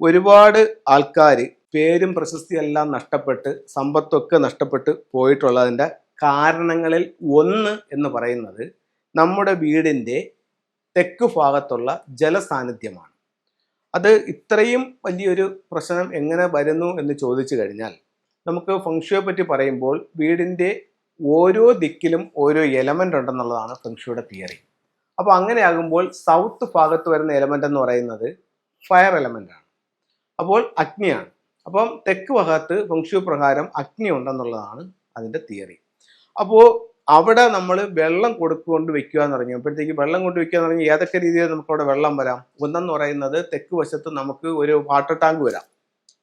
ഒരുപാട് ആൾക്കാർ പേരും പ്രശസ്തിയെല്ലാം നഷ്ടപ്പെട്ട് സമ്പത്തൊക്കെ നഷ്ടപ്പെട്ട് പോയിട്ടുള്ളതിന്റെ കാരണങ്ങളിൽ ഒന്ന് എന്ന് പറയുന്നത് നമ്മുടെ വീടിന്റെ തെക്ക് ഭാഗത്തുള്ള ജലസാന്നിധ്യമാണ്. അത് ഇത്രയും വലിയൊരു പ്രശ്നം എങ്ങനെ വരുന്നു എന്ന് ചോദിച്ചു കഴിഞ്ഞാൽ നമുക്ക് ഫംഗ്ഷയെ പറ്റി പറയുമ്പോൾ വീടിന്റെ ഓരോ ദിക്കിലും ഓരോ എലമെന്റ് ഉണ്ടെന്നുള്ളതാണ് ഫംഗ്ഷയുടെ തിയറി. അപ്പോൾ അങ്ങനെയാകുമ്പോൾ സൗത്ത് ഭാഗത്ത് വരുന്ന എലമെന്റ് എന്ന് പറയുന്നത് ഫയർ എലമെന്റ് ആണ് അപ്പോൾ അഗ്നിയാണ്. അപ്പം തെക്ക് ഭാഗത്ത് ഫംഗ്ഷു പ്രകാരം അഗ്നി ഉണ്ടെന്നുള്ളതാണ് അതിന്റെ തിയറി അപ്പോൾ അവിടെ നമ്മൾ വെള്ളം കൊടുക്കൊണ്ട് വെക്കുക എന്ന് പറഞ്ഞു. അപ്പോഴത്തേക്ക് വെള്ളം കൊണ്ട് വെക്കുക എന്ന് പറഞ്ഞാൽ ഏതൊക്കെ രീതിയിൽ നമുക്ക് അവിടെ വെള്ളം വരാം? ഒന്നെന്ന് പറയുന്നത് തെക്ക് വശത്ത് നമുക്ക് ഒരു വാട്ടർ ടാങ്ക് വരാം.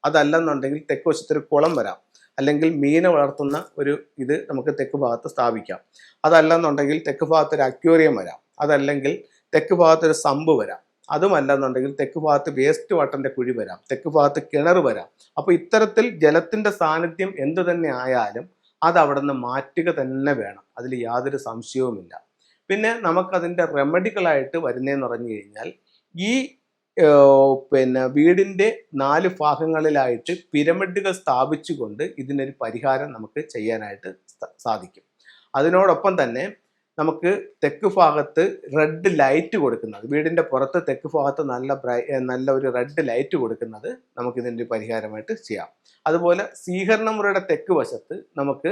അതല്ലെന്നുണ്ടെങ്കിൽ തെക്ക് വശത്ത് ഒരു കുളം വരാം. അല്ലെങ്കിൽ മീനെ വളർത്തുന്ന ഒരു ഇത് നമുക്ക് തെക്ക് ഭാഗത്ത് സ്ഥാപിക്കാം. അതല്ലെന്നുണ്ടെങ്കിൽ തെക്ക് ഭാഗത്ത് ഒരു അക്വേറിയം വരാം. അതല്ലെങ്കിൽ തെക്ക് ഭാഗത്ത് ഒരു സമ്പ് വരാം. അതുമല്ലെന്നുണ്ടെങ്കിൽ തെക്ക് ഭാഗത്ത് വേസ്റ്റ് വാട്ടറിന്റെ കുഴി വരാം. തെക്ക് ഭാഗത്ത് കിണർ വരാം. അപ്പോൾ ഇത്തരത്തിൽ ജലത്തിന്റെ സാന്നിധ്യം എന്തു തന്നെ ആയാലും അത് അവിടെ നിന്ന് മാറ്റുക തന്നെ വേണം. അതിൽ യാതൊരു സംശയവുമില്ല. പിന്നെ നമുക്കതിന്റെ റെമഡികളായിട്ട് വരുന്നതെന്ന് പറഞ്ഞു കഴിഞ്ഞാൽ ഈ പിന്നെ വീടിന്റെ നാല് ഭാഗങ്ങളിലായിട്ട് പിരമിഡുകൾ സ്ഥാപിച്ചുകൊണ്ട് ഇതിനൊരു പരിഹാരം നമുക്ക് ചെയ്യാനായിട്ട് സാധിക്കും. അതിനോടൊപ്പം തന്നെ നമുക്ക് തെക്ക് ഭാഗത്ത് റെഡ് ലൈറ്റ് കൊടുക്കുന്നത്. വീടിന്റെ പുറത്ത് തെക്ക് ഭാഗത്ത് നല്ല ബ്രൈ നല്ല ഒരു റെഡ് ലൈറ്റ് കൊടുക്കുന്നത് നമുക്ക് ഇതിന്റെ ഒരു പരിഹാരമായിട്ട് ചെയ്യാം. അതുപോലെ സ്വീകരണ മുറയുടെ തെക്ക് വശത്ത് നമുക്ക്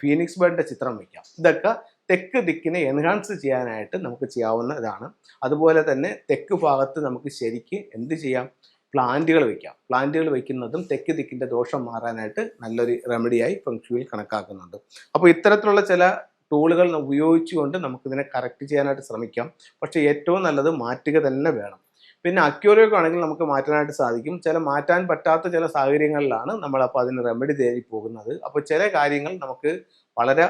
ഫീനിക്സ് ബേഡിന്റെ ചിത്രം വയ്ക്കാം ഇതൊക്കെ തെക്ക് ദിക്കിനെ എൻഹാൻസ് ചെയ്യാനായിട്ട് നമുക്ക് ചെയ്യാവുന്ന ഇതാണ് അതുപോലെ തന്നെ തെക്ക് ഭാഗത്ത് നമുക്ക് ശരിക്ക് എന്ത് ചെയ്യാം? പ്ലാന്റുകൾ വയ്ക്കാം പ്ലാന്റുകൾ വയ്ക്കുന്നതും തെക്ക് ദിക്കിന്റെ ദോഷം മാറാനായിട്ട് നല്ലൊരു റെമഡിയായി ഫംഗ്ഷുവിൽ കണക്കാക്കുന്നുണ്ട്. അപ്പോൾ ഇത്തരത്തിലുള്ള ചില ടൂളുകൾ ഉപയോഗിച്ചുകൊണ്ട് നമുക്കിതിനെ കറക്റ്റ് ചെയ്യാനായിട്ട് ശ്രമിക്കാം. പക്ഷേ ഏറ്റവും നല്ലത് മാറ്റുക തന്നെ വേണം. പിന്നെ അക്യൂറിയൊക്കെ ആണെങ്കിൽ നമുക്ക് മാറ്റാനായിട്ട് സാധിക്കും. ചില മാറ്റാൻ പറ്റാത്ത ചില സാഹചര്യങ്ങളിലാണ് നമ്മൾ അപ്പോൾ അതിന് റെമഡി തേടി പോകുന്നത്. അപ്പോൾ ചില കാര്യങ്ങൾ നമുക്ക് വളരെ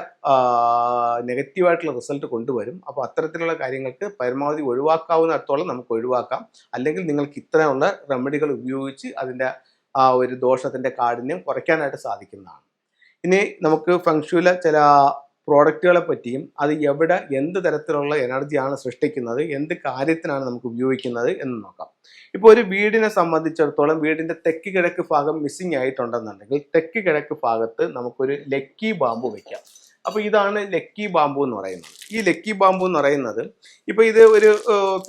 നെഗറ്റീവായിട്ടുള്ള റിസൾട്ട് കൊണ്ടുവരും. അപ്പോൾ അത്തരത്തിലുള്ള കാര്യങ്ങൾക്ക് പരമാവധി ഒഴിവാക്കാവുന്നിടത്തോളം നമുക്ക് ഒഴിവാക്കാം. അല്ലെങ്കിൽ നിങ്ങൾക്ക് ഇത്തരമുള്ള റെമഡികൾ ഉപയോഗിച്ച് അതിന്റെ ആ ഒരു ദോഷത്തിന്റെ കാഠിന്യം കുറയ്ക്കാനായിട്ട് സാധിക്കുന്നതാണ്. ഇനി നമുക്ക് ഫംഗ്ഷുവിലെ ചില പ്രോഡക്റ്റുകളെ പറ്റിയും അത് എവിടെ എന്ത് തരത്തിലുള്ള എനർജിയാണ് സൃഷ്ടിക്കുന്നത് എന്ത് കാര്യത്തിനാണ് നമുക്ക് ഉപയോഗിക്കുന്നത് എന്ന് നോക്കാം. ഇപ്പോൾ ഒരു വീടിനെ സംബന്ധിച്ചിടത്തോളം വീടിന്റെ തെക്ക് കിഴക്ക് ഭാഗം മിസ്സിംഗ് ആയിട്ടുണ്ടെന്നുണ്ടെങ്കിൽ തെക്ക് കിഴക്ക് ഭാഗത്ത് നമുക്കൊരു ലക്കി ബാമ്പു വയ്ക്കാം അപ്പോൾ ഇതാണ് ലക്കി ബാമ്പു എന്ന് പറയുന്നത്. ഈ ലക്കി ബാമ്പു എന്ന് പറയുന്നത് ഇപ്പോൾ ഇത് ഒരു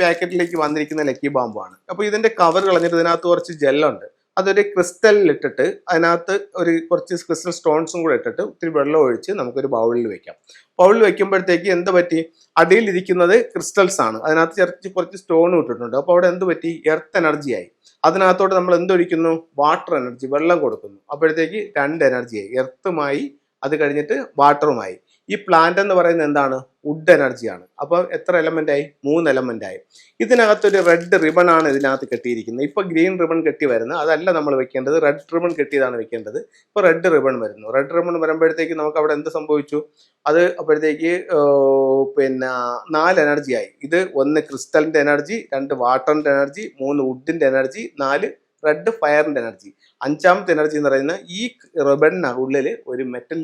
പാക്കറ്റിലേക്ക് വന്നിരിക്കുന്ന ലക്കി ബാമ്പു ആണ് അപ്പോൾ ഇതിന്റെ കവർ കളഞ്ഞിട്ട് ഇതിനകത്ത് കുറച്ച് ജെല്ലുണ്ട്. അതൊരു ക്രിസ്റ്റലിൽ ഇട്ടിട്ട് അതിനകത്ത് ഒരു കുറച്ച് ക്രിസ്റ്റൽ സ്റ്റോൺസും കൂടെ ഇട്ടിട്ട് ഒത്തിരി വെള്ളം ഒഴിച്ച് നമുക്കൊരു ബൗളിൽ വെക്കാം. ബൗളിൽ വെക്കുമ്പോഴത്തേക്ക് എന്ത് പറ്റി? അടിയിൽ ഇരിക്കുന്നത് ക്രിസ്റ്റൽസ് ആണ്. അതിനകത്ത് ചെറിച്ച് കുറച്ച് സ്റ്റോൺ ഇട്ടിട്ടുണ്ട്. അപ്പോൾ അവിടെ എന്ത് പറ്റി? എർത്ത് എനർജിയായി അതിനകത്തോട്ട് നമ്മൾ എന്തൊഴിക്കുന്നു വാട്ടർ എനർജി വെള്ളം കൊടുക്കുന്നു. അപ്പോഴത്തേക്ക് രണ്ട് എനർജിയായി എർത്തുമായി അത് കഴിഞ്ഞിട്ട് വാട്ടറുമായി. ഈ പ്ലാന്റ് എന്ന് പറയുന്നത് എന്താണ്? വുഡ് എനർജിയാണ് അപ്പോൾ എത്ര എലമെന്റ് ആയി? മൂന്ന് എലമെന്റ് ആയി. ഇതിനകത്തൊരു റെഡ് റിബൺ ആണ് ഇതിനകത്ത് കെട്ടിയിരിക്കുന്നത്. ഇപ്പൊ ഗ്രീൻ റിബൺ കെട്ടി വരുന്നത്. അതല്ല നമ്മൾ വെക്കേണ്ടത്. റെഡ് റിബൺ കെട്ടിയതാണ് വെക്കേണ്ടത്. ഇപ്പൊ റെഡ് റിബൺ വരുന്നു. റെഡ് റിബൺ വരുമ്പോഴത്തേക്ക് നമുക്ക് അവിടെ എന്ത് സംഭവിച്ചു? അത് അപ്പോഴത്തേക്ക് പിന്നെ നാല് എനർജി ആയി. ഇത് ഒന്ന് ക്രിസ്റ്റലിന്റെ എനർജി രണ്ട് വാട്ടറിന്റെ എനർജി മൂന്ന് വുഡിന്റെ എനർജി നാല് റെഡ് ഫയറിന്റെ എനർജി അഞ്ചാമത്തെ എനർജി എന്ന് പറയുന്നത് ഈ റിബണിന് ഉള്ളിൽ ഒരു മെറ്റൽ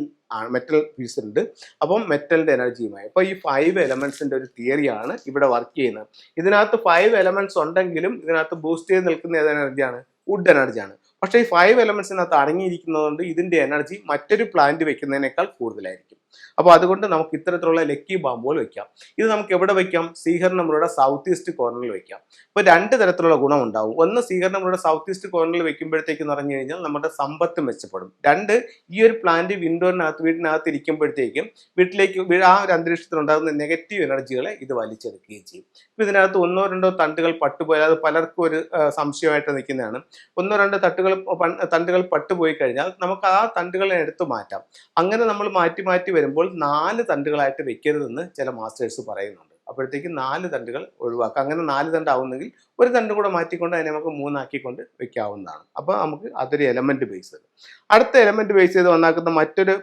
മെറ്റൽ പീസ് ഉണ്ട്. അപ്പം മെറ്റലിന്റെ എനർജിയുമായി അപ്പോൾ ഈ ഫൈവ് എലമെന്റ്സിന്റെ ഒരു തിയറിയാണ് ഇവിടെ വർക്ക് ചെയ്യുന്നത്. ഇതിനകത്ത് ഫൈവ് എലമെന്റ്സ് ഉണ്ടെങ്കിലും ഇതിനകത്ത് ബൂസ്റ്റ് ചെയ്ത് നിൽക്കുന്ന ഏത് എനർജിയാണ് വുഡ് എനർജിയാണ് പക്ഷേ ഈ ഫൈവ് എലമെന്റ്സിനകത്ത് അടങ്ങിയിരിക്കുന്നതുകൊണ്ട് ഇതിന്റെ എനർജി മറ്റൊരു പ്ലാന്റ് വെക്കുന്നതിനേക്കാൾ കൂടുതലായിരിക്കും. അപ്പോൾ അതുകൊണ്ട് നമുക്ക് ഇത്തരത്തിലുള്ള ലക്കി ബാമ്പുകൾ വെക്കാം. ഇത് നമുക്ക് എവിടെ വെക്കാം? സ്വീകരണമുറിയുടെ സൗത്ത് ഈസ്റ്റ് കോർണറിൽ വെക്കാം. ഇപ്പോൾ രണ്ട് തരത്തിലുള്ള ഗുണം ഉണ്ടാവും. ഒന്ന് സ്വീകരണമുറിയുടെ സൗത്ത് ഈസ്റ്റ് കോർണറിൽ വെക്കുമ്പോഴത്തേക്ക് എന്ന് പറഞ്ഞു കഴിഞ്ഞാൽ നമ്മുടെ സമ്പത്ത് മെച്ചപ്പെടും. രണ്ട് ഈ ഒരു പ്ലാന്റ് വിൻഡോറിനകത്ത് വീടിനകത്ത് ഇരിക്കുമ്പോഴത്തേക്കും വീട്ടിലേക്ക് ആ ഒരു അന്തരീക്ഷത്തിൽ ഉണ്ടാകുന്ന നെഗറ്റീവ് എനർജികളെ ഇത് വലിച്ചെടുക്കുകയും ചെയ്യും. ഇപ്പൊ ഇതിനകത്ത് ഒന്നോ രണ്ടോ തണ്ടുകൾ പട്ടുപോയാൽ അത് പലർക്കും ഒരു സംശയമായിട്ട് നിൽക്കുന്നതാണ്. ഒന്നോ രണ്ടോ തട്ടുകൾ തണ്ടുകൾ പട്ടുപോയി കഴിഞ്ഞാൽ നമുക്ക് ആ തണ്ടുകളെ എടുത്തു മാറ്റാം. അങ്ങനെ നമ്മൾ മാറ്റി മാറ്റി വരുമ്പോൾ നാല് തണ്ടുകളായിട്ട് വെക്കരുതെന്ന് ചില മാസ്റ്റേഴ്സ് പറയുന്നുണ്ട്. അപ്പോഴത്തേക്ക് നാല് തണ്ടുകൾ ഒഴിവാക്കാം. അങ്ങനെ നാല് തണ്ടാവുന്നെങ്കിൽ ഒരു തണ്ട് കൂടെ മാറ്റിക്കൊണ്ട് അതിനെ നമുക്ക് മൂന്നാക്കിക്കൊണ്ട് വെക്കാവുന്നതാണ്. അപ്പോൾ നമുക്ക് അതൊരു എലമെന്റ് ബേസ് അടുത്ത എലമെന്റ് ബേസ് ചെയ്ത് വന്നാക്കുന്ന മറ്റൊരു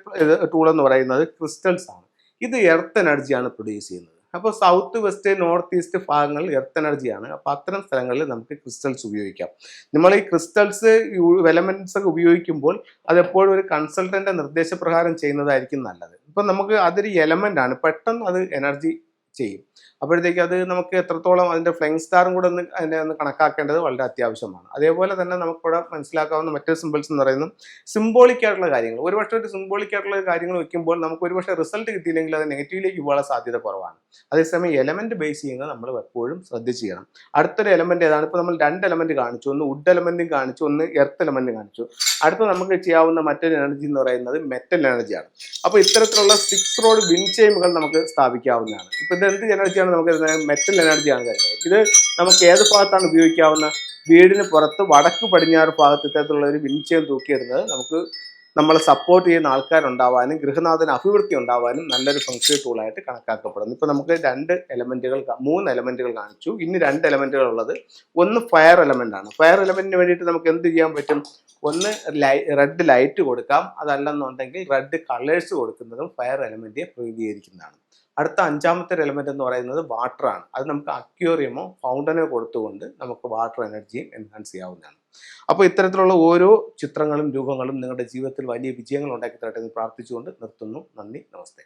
ടൂൾ എന്ന് പറയുന്നത് ക്രിസ്റ്റൽസ് ആണ്. ഇത് എർത്ത് എനർജിയാണ് പ്രൊഡ്യൂസ് ചെയ്യുന്നത്. അപ്പോൾ സൗത്ത് വെസ്റ്റ് നോർത്ത് ഈസ്റ്റ് ഭാഗങ്ങളിൽ എർത്ത് എനർജിയാണ് അപ്പോൾ അത്തരം സ്ഥലങ്ങളിൽ നമുക്ക് ക്രിസ്റ്റൽസ് ഉപയോഗിക്കാം. നമ്മൾ ഈ ക്രിസ്റ്റൽസ് എലമെന്റ്സ് ഒക്കെ ഉപയോഗിക്കുമ്പോൾ അതെപ്പോഴും ഒരു കൺസൾട്ടന്റെ നിർദ്ദേശപ്രകാരം ചെയ്യുന്നതായിരിക്കും നല്ലത്. ഇപ്പം നമുക്ക് അതൊരു എലമെന്റ് ആണ്. പെട്ടെന്ന് അത് എനർജി ചെയ്യും. അപ്പോഴത്തേക്ക് അത് നമുക്ക് എത്രത്തോളം അതിന്റെ ഫ്ലൈങ് സ്റ്റാറും കൂടെ ഒന്ന് അതിനെ ഒന്ന് കണക്കാക്കേണ്ടത് വളരെ അത്യാവശ്യമാണ്. അതേപോലെ തന്നെ നമുക്കിവിടെ മനസ്സിലാക്കാവുന്ന മറ്റൊരു സിമ്പിൾസ് എന്ന് പറയുന്നത് സിംബോളിക് ആയിട്ടുള്ള കാര്യങ്ങൾ. ഒരുപക്ഷെ ഒരു സിംബോളിക് ആയിട്ടുള്ള കാര്യങ്ങൾ വെക്കുമ്പോൾ നമുക്ക് ഒരുപക്ഷെ റിസൾട്ട് കിട്ടിയില്ലെങ്കിൽ അത് നെഗറ്റീവിലേക്ക് പോകാനുള്ള സാധ്യത കുറവാണ്. അതേസമയം എലമെന്റ് ബേസ് ചെയ്യുന്നത് നമ്മൾ എപ്പോഴും ശ്രദ്ധിച്ച് ചെയ്യണം അടുത്തൊരു എലമെന്റ് ഏതാണ്? ഇപ്പോൾ നമ്മൾ രണ്ട് എലമെന്റ് കാണിച്ചു. ഒന്ന് വുഡ് എലമെന്റും കാണിച്ചു. ഒന്ന് എർത്ത് എലമെന്റും കാണിച്ചു. അടുത്ത നമുക്ക് ചെയ്യാവുന്ന മറ്റൊരു എനർജി എന്ന് പറയുന്നത് മെറ്റൽ എനർജിയാണ് അപ്പോൾ ഇത്തരത്തിലുള്ള സിക്സ് റോഡ് വിൻ ചെയിമുകൾ നമുക്ക് സ്ഥാപിക്കാവുന്നതാണ്. ഇപ്പോൾ ഇത് എന്ത് എനർജിയാണ് നമുക്ക് മെറ്റൽ എനർജി ആണ് തരുന്നത്. ഇത് നമുക്ക് ഏത് ഭാഗത്താണ് ഉപയോഗിക്കാവുന്ന? വീടിന് പുറത്ത് വടക്ക് പടിഞ്ഞാറ് ഭാഗത്ത് ഇത്തരത്തിലുള്ള ഒരു വിൻചയം തൂക്കിയിരുന്നത് നമുക്ക് നമ്മളെ സപ്പോർട്ട് ചെയ്യുന്ന ആൾക്കാരുണ്ടാവാനും ഗൃഹനാഥന് അഭിവൃദ്ധി ഉണ്ടാവാനും നല്ലൊരു ഫംഗ്ഷൻ ടൂളായിട്ട് കണക്കാക്കപ്പെടുന്നു. ഇപ്പോൾ നമുക്ക് രണ്ട് എലമെന്റുകൾ മൂന്ന് എലമെന്റുകൾ കാണിച്ചു. ഇനി രണ്ട് എലമെന്റുകൾ ഉള്ളത്. ഒന്ന് ഫയർ എലമെന്റ് ആണ്. ഫയർ എലമെന്റിന് വേണ്ടിയിട്ട് നമുക്ക് എന്ത് ചെയ്യാൻ പറ്റും? ഒന്ന് ലൈ റെഡ് ലൈറ്റ് കൊടുക്കാം. അതല്ലെന്നുണ്ടെങ്കിൽ റെഡ് കളേഴ്സ് കൊടുക്കുന്നതും ഫയർ എലമെന്റിനെ പ്രതിനിധീകരിക്കുന്നതാണ്. അടുത്ത അഞ്ചാമത്തെ ഒരു എലമെന്റ് എന്ന് പറയുന്നത് വാട്ടറാണ് അത് നമുക്ക് അക്യൂറിയമോ ഫൗണ്ടനോ കൊടുത്തുകൊണ്ട് നമുക്ക് വാട്ടർ എനർജിയും എൻഹാൻസ് ചെയ്യാവുന്നതാണ്. അപ്പോൾ ഇത്തരത്തിലുള്ള ഓരോ ചിത്രങ്ങളും രൂപങ്ങളും നിങ്ങളുടെ ജീവിതത്തിൽ വലിയ വിജയങ്ങൾ ഉണ്ടാക്കി തരട്ടെ എന്ന് പ്രാർത്ഥിച്ചുകൊണ്ട് നിർത്തുന്നു. നന്ദി നമസ്തേ.